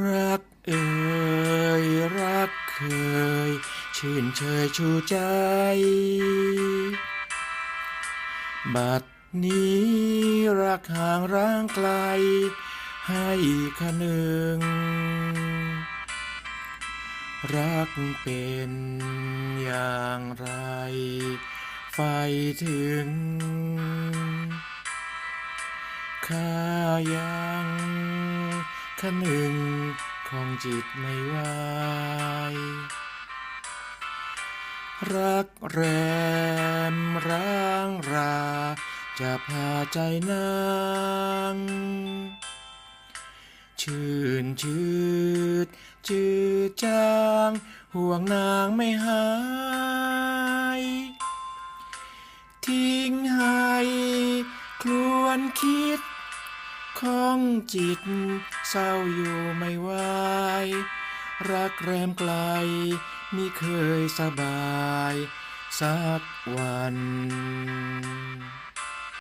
รักเอ่ยรักเคย ชื่นเชยชูใจ บัดนี้รักห่างร่างไกล ให้คะนึง รักเป็นอย่างไร ไฟถึงข้ายัง คะหนึ่งของจิตไม่ไหวรักแรมร้างรา จะพาใจนางชื่นชืดจืดจาง ห่วงนางไม่หาย ทิ้งให้ครวนคิด ของจิต เศร้าอยู่ไม่ไหวรักแรมไกลมิเคยสบาย สักวัน